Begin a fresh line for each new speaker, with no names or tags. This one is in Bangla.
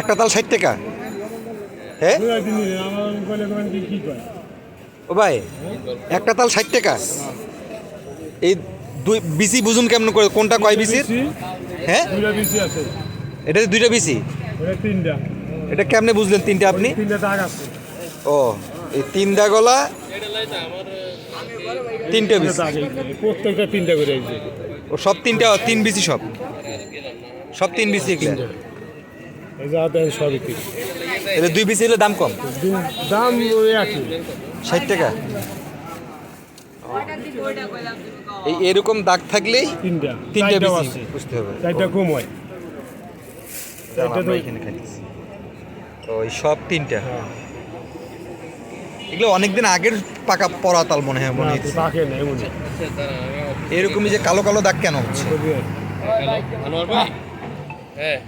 একটা তাল ষাট টাকা? হ্যাঁ? ও ভাই একটা তাল ষাট টাকা? এই দুই বিসি বুঝুন কেমন করে কোনটা কয় বিসির
বিসি,
হ্যাঁ? এটা দুইটা বিসি
এটা তিনটা।
এটা কেমনে বুঝলেন তিনটা আপনি? ও এই তিনটা গলা তিনটা
তিনটা
বিসি
প্রত্যেকটা তিনটা করে
ও সব তিনটা তিন বিসি সব? সব তিন বিসি এগুলো?
এই যে হাতে সবই তিন
এলে দুই বিসি হলে দাম কম?
দাম ওই একই।
ষাট টাকা? এই এরকম দাগ থাকলেই
তিনটা।
বুঝতে হবে।
চারটা কম হয়। চারটা তো
এখানে খাইতেছি তো সব তিনটা?
হ্যাঁ।
এগুলো অনেকদিন আগের পাকা পরা তাল মনে হয় মনে হচ্ছে। এরকমই যে কালো কালো দাগ কেন হচ্ছে?
হ্যাঁ।